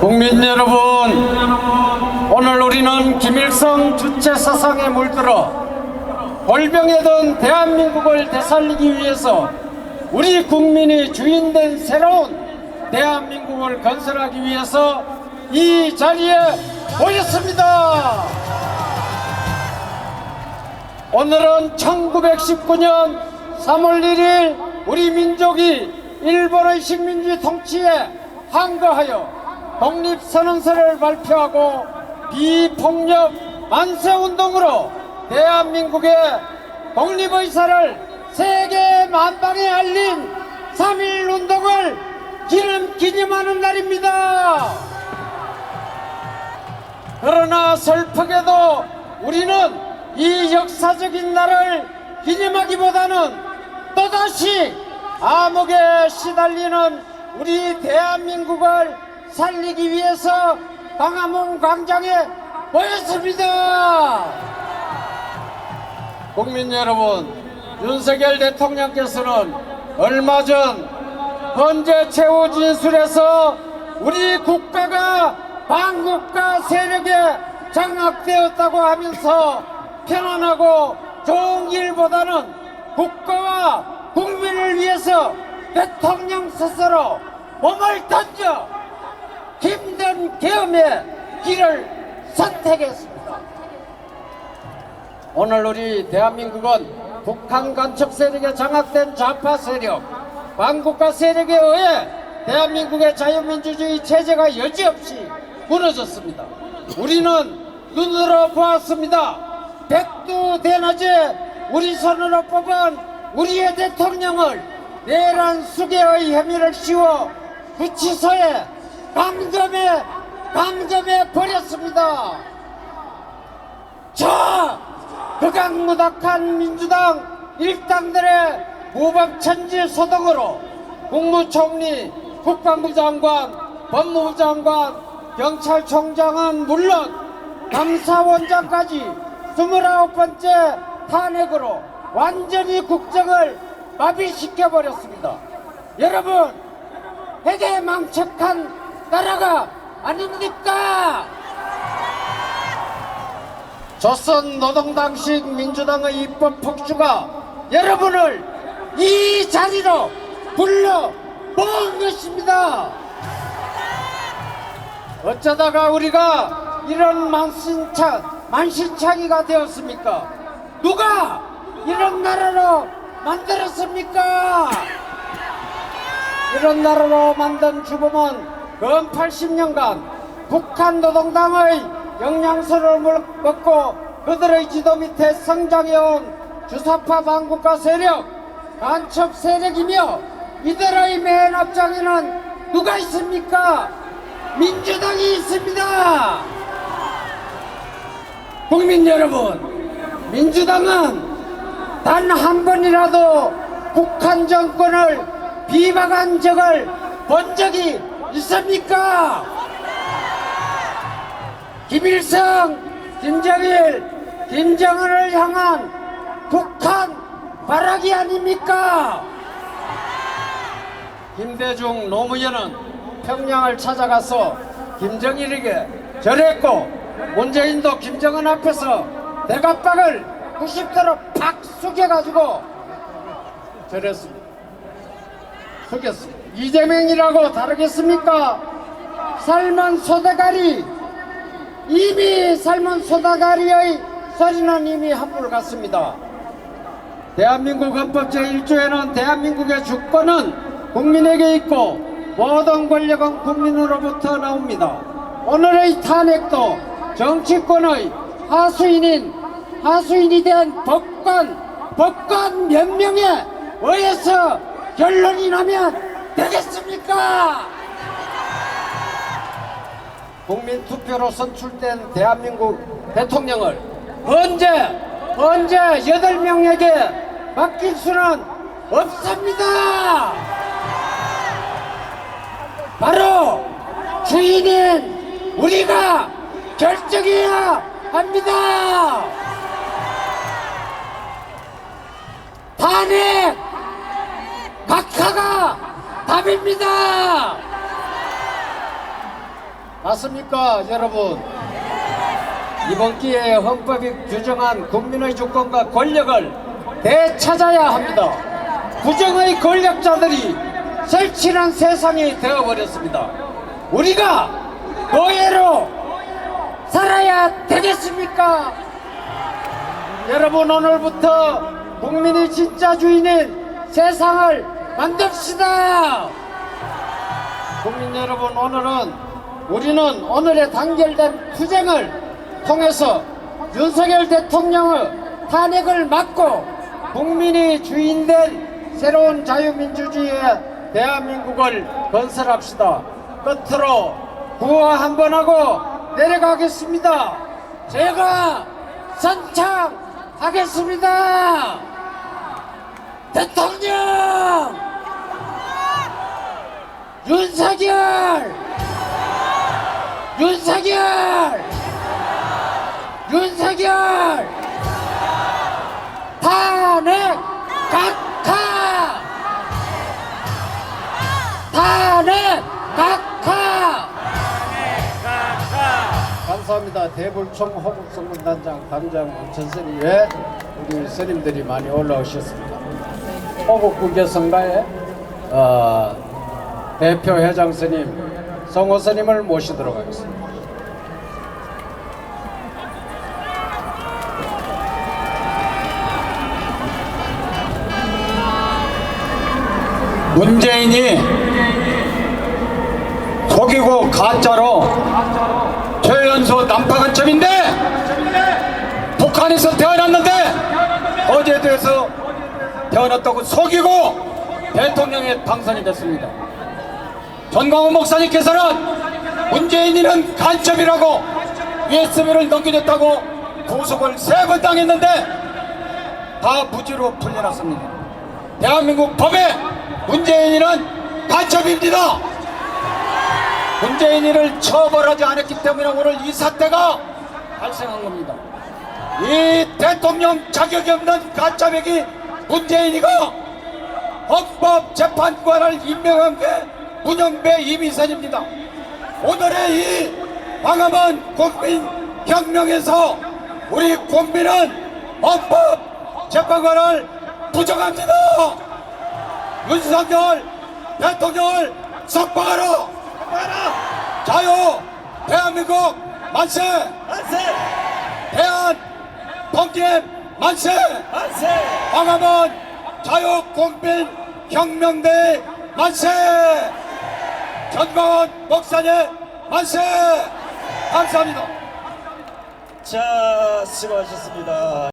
국민 여러분, 오늘 우리는 김일성 주체 사상에 물들어 골병에 든 대한민국을 되살리기 위해서 우리 국민이 주인된 새로운 대한민국을 건설하기 위해서 이 자리에 모였습니다. 오늘은 1919년 3월 1일 우리 민족이 일본의 식민지 통치에 항거하여 독립선언서를 발표하고 비폭력 만세운동으로 대한민국의 독립의사를 세계 만방에 알린 3.1운동을 기념, 기념하는 날입니다. 그러나 슬프게도 우리는 이 역사적인 날을 기념하기보다는 또다시 암흑에 시달리는 우리 대한민국을 살리기 위해서 광화문 광장에 모였습니다. 국민 여러분, 윤석열 대통령께서는 얼마 전 헌재 최후 진술에서 우리 국가가 반국가 세력에 장악되었다고 하면서 편안하고 좋은 길보다는 국가와 국민을 위해서 대통령 스스로 몸을 던져 힘든 계엄의 길을 선택했습니다. 오늘 우리 대한민국은 북한 간첩 세력에 장악된 좌파 세력, 반국가 세력에 의해 대한민국의 자유민주주의 체제가 여지없이 무너졌습니다. 우리는 눈으로 보았습니다. 백두대낮에 우리 손으로 뽑은 우리의 대통령을 내란 수개의 혐의를 씌워 구치소에 감금해 감금해 버렸습니다. 자, 극악무닥한 민주당 일당들의 무법천지 소동으로 국무총리, 국방부 장관, 법무부 장관, 경찰총장은 물론 감사원장까지 29번째 탄핵으로 완전히 국정을 마비시켜 버렸습니다. 여러분, 해계망측한 나라가 아닙니까? 조선 노동당식 민주당의 입법 폭주가 여러분을 이 자리로 불러 모은 것입니다. 어쩌다가 우리가 이런 만신창, 만신창이가 되었습니까? 누가 이런 나라로 만들었습니까? 이런 나라로 만든 주범은 근 80년간 북한 노동당의 영양소를 물- 먹고 그들의 지도 밑에 성장해온 주사파 반국가 세력, 간첩 세력이며 이들의 맨 앞장에는 누가 있습니까? 민주당이 있습니다. 국민 여러분, 민주당은 단 한 번이라도 북한 정권을 비방한 적을 본 적이 있습니까? 김일성, 김정일, 김정은을 향한 북한 발악이 아닙니까? 김대중 노무현은 평양을 찾아가서 김정일에게 절했고 문재인도 김정은 앞에서 대갑박을 90도로 팍 숙여가지고 절했습니다. 숙였습니다. 이재명이라고 다르겠습니까? 삶은 소대가리 이미 삶은 소다가리의 소리는 이미 한물 갔습니다. 대한민국 헌법 제1조에는 대한민국의 주권은 국민에게 있고 모든 권력은 국민으로부터 나옵니다. 오늘의 탄핵도 정치권의 하수인인 하수인이 된 법관 법관 몇 명에 의해서 결론이 나면 되겠습니까? 국민 투표로 선출된 대한민국 대통령을 언제 언제 여덟 명에게 맡길 수는 없습니다. 바로 주인인 우리가 결정해야 합니다. 탄핵 각하가 헌법입니다. 맞습니까, 여러분? 이번 기회에 헌법이 규정한 국민의 주권과 권력을 되찾아야 합니다. 부정의 권력자들이 설치한 세상이 되어버렸습니다. 우리가 노예로 살아야 되겠습니까? 여러분 오늘부터 국민이 진짜 주인인 세상을 만듭시다. 국민 여러분 오늘은 우리는 오늘의 단결된 투쟁을 통해서 윤석열 대통령의 탄핵을 막고 국민이 주인된 새로운 자유민주주의의 대한민국을 건설합시다. 끝으로 구호 한번 하고 내려가겠습니다. 제가 선창 하겠습니다. 대통령! 윤석열! 윤석열 감사합니다. 대불총 호국성군단장 단장 전선이 외 우리 스님들이 많이 올라오셨습니다. 호국국예성가의 어, 대표 회장 스님 성호 스님을 모시도록 하겠습니다. 문재인이 속이고 가짜로 난파 간첩인데 북한에서 태어났는데 어제도에서 태어났다고 속이고 대통령에 당선이 됐습니다. 전광훈 목사님께서는 문재인이는 간첩이라고 USB를 넘겨줬다고 구속을 세 번 당했는데 다 무죄로 풀려났습니다. 대한민국 법에 문재인이는 간첩입니다. 문재인이를 처벌하지 않았기 때문에 오늘 이 사태가 발생한 겁니다. 이 대통령 자격이 없는 간첩에게 문재인이가 헌법 재판관을 임명한 게 문영배 이미선입니다. 오늘의 이 광화문 국민혁명에서 우리 국민은 헌법 재판관을 부정합니다. 윤석열 대통령을 석방하라! 자유 대한민국 만세! 대한 통일 만세! 광화문 자유 국민 혁명대 만세! 전광훈 목사님 만세! 감사합니다. 자, 수고하셨습니다.